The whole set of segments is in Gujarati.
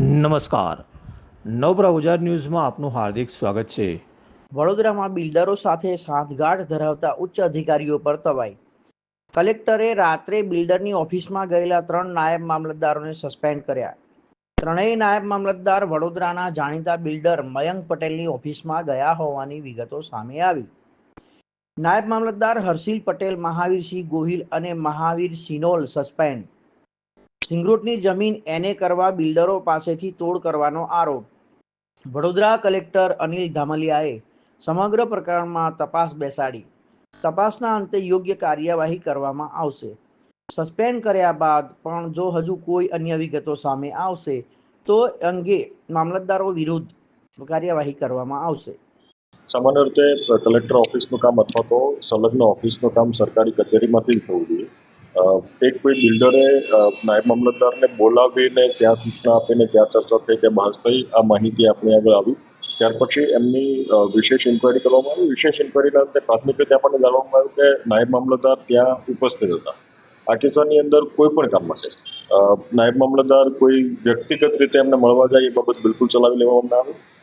નમસ્કાર. નવપ્રા ઉજાર ન્યૂઝમાં આપનું હાર્દિક સ્વાગત છે. વડોદરામાં બિલ્ડરો સાથે સાંઠગાંઠ ધરાવતા ઉચ્ચ અધિકારીઓ પર તવાઈ. કલેક્ટરે રાત્રે બિલ્ડરની ઓફિસમાં ગયેલા ત્રણ નાયબ મામલતદારોને સસ્પેન્ડ કર્યા. ત્રણેય નાયબ મામલતદાર વડોદરાના જાણીતા બિલ્ડર મયંક પટેલની ઓફિસમાં ગયા હોવાની વિગતો સામે આવી. નાયબ મામલતદાર હર્ષિલ પટેલ મહાવીરસિંહ ગોહિલ અને મહાવીર સિનોલ સસ્પેન્ડ. સિંગરોટની જમીન એને કરવા બિલ્ડરો પાસેથી તોડ કરવાનો આરોપ. વડોદરા કલેક્ટર અનિલ ધામલિયાએ સમગ્ર પ્રકરણમાં તપાસ બેસાડી. તપાસના અંતે યોગ્ય કાર્યવાહી કરવામાં આવશે. સસ્પેન્ડ કર્યા બાદ પણ જો હજુ કોઈ અન્ય વિગતો સામે આવશે, તો અંગે મામલતદારો વિરુદ્ધ કાર્યવાહી કરવામાં આવશે. સામાન્ય રીતે કલેક્ટર ઓફિસનું કામ અથવા તો સંલગ્ન ઓફિસનું કામ સરકારી કચેરીમાંથી થવું જોઈએ. એક કોઈ બિલ્ડરે નાયબ મામલતદારને બોલાવીને ત્યાં સૂચના આપીને ત્યાં ચર્ચા થઈ કે બહાર થઈ, આ માહિતી આપણી આગળ આવી. ત્યાર પછી એમની વિશેષ ઇન્કવાયરી કરવામાં આવી. વિશેષ ઇન્કવાયરીના અંતે પ્રાથમિક રીતે આપણને જાણવામાં આવ્યું કે નાયબ મામલતદાર ત્યાં ઉપસ્થિત હતા. આ કિસ્સાની અંદર કોઈ પણ કામ માટે. નાયબ મામલતદાર કોઈ વ્યક્તિગત રીતે એમને મળવા જાય એ બાબત બિલકુલ ચલાવી લેવામાં આવે.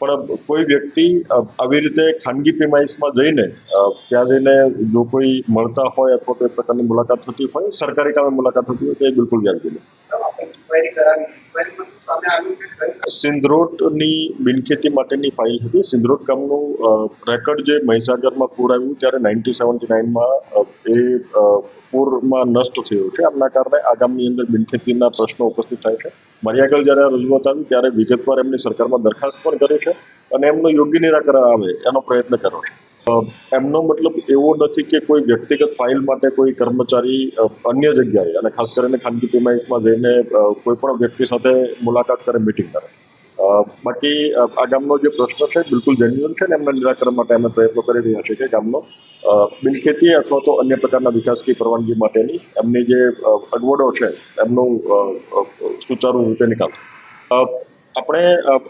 પણ કોઈ વ્યક્તિ આવી રીતે ખાનગી પ્રિમાઇસમાં જઈને ત્યાં જઈને જો કોઈ મળતા હોય અથવા કોઈ પ્રકારની મુલાકાત થતી હોય, સરકારી કામે મુલાકાત થતી હોય તો એ બિલકુલ વ્યાજબી સિંધરોટની બિનખેતી માટેની ફાઇલ હતી. સિંધરોટ ગામનું રેકર્ડ જે મહીસાગરમાં પૂર આવ્યું ત્યારે નાઇન્ટી સેવન્ટી નાઇનમાં એ પૂરમાં નષ્ટ થયું છે. આમના કારણે આગામી અંદર બિનખેતીના પ્રશ્નો ઉપસ્થિત થાય છે. મારી આગળ જ્યારે રજૂઆત આવી ત્યારે વિગતવાર એમની સરકારમાં દરખાસ્ત પણ કરી છે અને એમનું યોગ્ય નિરાકરણ આવે એનો પ્રયત્ન કર્યો છે. એમનો મતલબ એવો નથી કે કોઈ વ્યક્તિગત ફાઇલ માટે કોઈ કર્મચારી અન્ય જગ્યાએ અને ખાસ કરીને ખાનગી પીમાઇસમાં જઈને કોઈ પણ વ્યક્તિ સાથે મુલાકાત કરે મિટિંગ કરે. બાકી આ ગામનો જે પ્રશ્ન છે બિલકુલ જેન્યુઅન છે ને એમના નિરાકરણ માટે અમે પ્રયત્નો કરી રહ્યા છીએ કે ગામનો અ, બિનખેતી અથવા તો અન્ય પ્રકારના વિકાસની પરવાનગી માટેની એમની જે અગવડો છે એમનું સુચારુ રીતે નિકાલ આપણે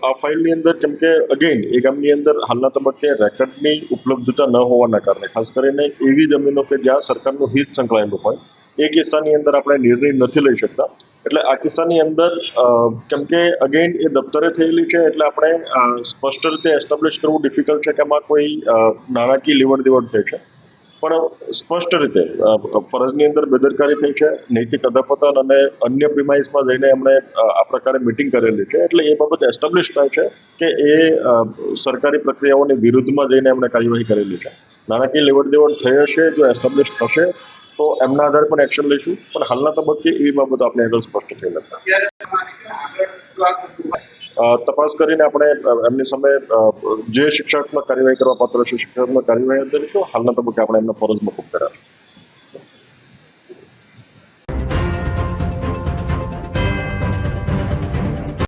આ ફાઇલની અંદર કેમ કે અગેન એ ગામની અંદર હાલના તબક્કે રેકર્ડની ઉપલબ્ધતા ન હોવાના કારણે ખાસ કરીને એવી જમીનો કે જ્યાં સરકારનું હિત સંકળાયેલું હોય એ કિસ્સાની અંદર આપણે નિર્ણય નથી લઈ શકતા. એટલે આ કિસ્સાની અંદર કેમ કે અગેન એ દફતરે થયેલી છે, એટલે આપણે સ્પષ્ટ રીતે એસ્ટાબ્લિશ કરવું ડિફિકલ્ટ છે કે આમાં કોઈ નાણાકીય લેવડ દેવડ થઈ છે. પણ સ્પષ્ટ રીતે ફરજની અંદર બેદરકારી થઈ છે, નૈતિક અધપતન અને અન્ય પ્રિમાઇસમાં જઈને એમણે આ પ્રકારે મિટિંગ કરેલી છે. એટલે એ બાબત એસ્ટાબ્લિશ થાય છે કે એ સરકારી પ્રક્રિયાઓની વિરુદ્ધમાં જઈને એમણે કાર્યવાહી કરેલી છે. નાણાકીય લેવડ દેવડ થઈ હશે, જો એસ્ટાબ્લિશ થશે તો એમના આધારે પણ એક્શન લઈશું. પણ હાલના તબક્કે એવી બાબતો આપણે આગળ સ્પષ્ટ થઈ નથી. તપાસ કરીને આપણે એમની સામે જે શિક્ષાત્મક કાર્યવાહી કરવા પાત્ર છે શિક્ષાત્મક કાર્યવાહી કરીશું હાલના તબક્કે આપણે એમને ફરજ મુકુબ કર્યા